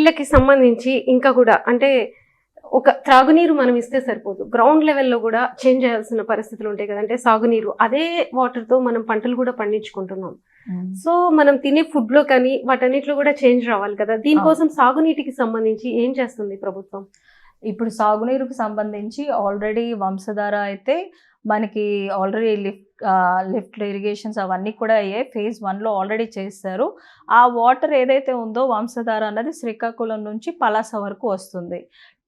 వీళ్ళకి సంబంధించి ఇంకా కూడా అంటే ఒక త్రాగునీరు మనం ఇస్తే సరిపోదు. గ్రౌండ్ లెవెల్లో కూడా చేంజ్ చేయాల్సిన పరిస్థితులు ఉంటాయి కదా. అంటే సాగునీరు అదే వాటర్తో మనం పంటలు కూడా పండించుకుంటున్నాం. సో మనం తినే ఫుడ్లో కానీ వాటన్నిటిలో కూడా చేంజ్ రావాలి కదా. దీనికోసం సాగునీటికి సంబంధించి ఏం చేస్తుంది ప్రభుత్వం? ఇప్పుడు సాగునీరుకు సంబంధించి ఆల్రెడీ వంశధార అయితే మనకి ఆల్రెడీ లిఫ్ట్ లిఫ్ట్ ఇరిగేషన్స్ అవన్నీ కూడా అయ్యాయి ఫేజ్ వన్లో ఆల్రెడీ చేస్తారు ఆ వాటర్ ఏదైతే ఉందో వంశధార అన్నది శ్రీకాకుళం నుంచి పలాస వరకు వస్తుంది.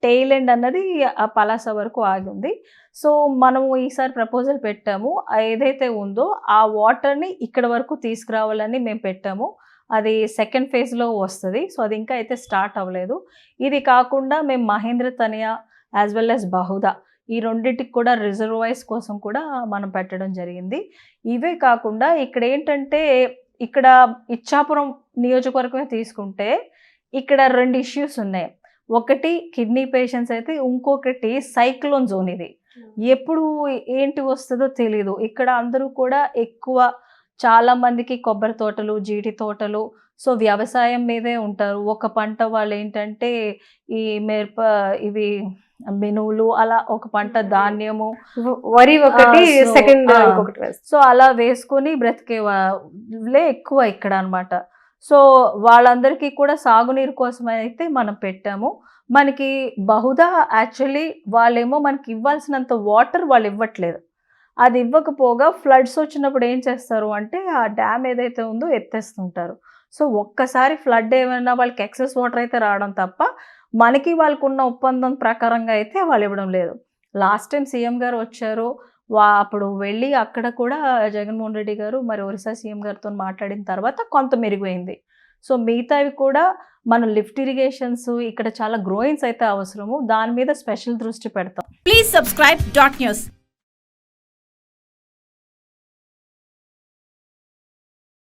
టెయిల్ ఎండ్ అన్నది ఆ పలాస వరకు ఆగింది సో మనము ఈసారి ప్రపోజల్ పెట్టాము. ఏదైతే ఉందో ఆ వాటర్ని ఇక్కడ వరకు తీసుకురావాలని మేము పెట్టాము. అది సెకండ్ ఫేజ్లో వస్తుంది. సో అది ఇంకా అయితే స్టార్ట్ అవ్వలేదు. ఇది కాకుండా మేము Mahendratanaya as well as Bahuda ఈ రెండింటికి కూడా రిజర్వాయర్స్ కోసం కూడా మనం పెట్టడం జరిగింది. ఇవే కాకుండా ఇక్కడ ఏంటంటే ఇక్కడ ఇచ్చాపురం నియోజకవర్గమే తీసుకుంటే ఇక్కడ రెండు ఇష్యూస్ ఉన్నాయి. ఒకటి కిడ్నీ పేషెంట్స్ అయితే ఇంకొకటి సైక్లోన్ జోన్ ఇది. ఎప్పుడు ఏంటి వస్తుందో తెలియదు ఇక్కడ అందరూ కూడా ఎక్కువ చాలా మందికి కొబ్బరి తోటలు జీడి తోటలు. సో వ్యవసాయం మీదే ఉంటారు. ఒక పంట వాళ్ళు ఏంటంటే ఈ మిరప ఇవి మినువులు అలా ఒక పంట ధాన్యము. వరి ఒకటి సెకండ్ సో అలా వేసుకొని బ్రతికే వాళ్ళే ఎక్కువ ఇక్కడ అన్నమాట సో వాళ్ళందరికీ కూడా సాగునీరు కోసం అయితే మనం పెట్టాము. మనకి బహుదా యాక్చువల్లీ వాళ్ళేమో మనకి ఇవ్వాల్సినంత వాటర్ వాళ్ళు ఇవ్వట్లేదు అది ఇవ్వకపోగా ఫ్లడ్స్ వచ్చినప్పుడు ఏం చేస్తారు అంటే ఆ డ్యామ్ ఏదైతే ఉందో ఎత్తేస్తుంటారు. సో ఒక్కసారి ఫ్లడ్ ఏమైనా వాళ్ళకి ఎక్సెస్ వాటర్ అయితే రావడం తప్ప మనకి వాళ్ళకు ఉన్న ఒప్పందం ప్రకారంగా అయితే వాళ్ళు ఇవ్వడం లేదు. లాస్ట్ టైం సీఎం గారు వచ్చారు. వా అప్పుడు వెళ్ళి అక్కడ కూడా జగన్మోహన్ రెడ్డి గారు మరి ఒరిస్సా సీఎం గారితో మాట్లాడిన తర్వాత కొంత మెరుగైంది. సో మిగతావి కూడా మన లిఫ్ట్ ఇరిగేషన్స్ ఇక్కడ చాలా గ్రోయింగ్స్ అయితే అవసరము. దాని మీద స్పెషల్ దృష్టి పెడతాం. Please subscribe dot news.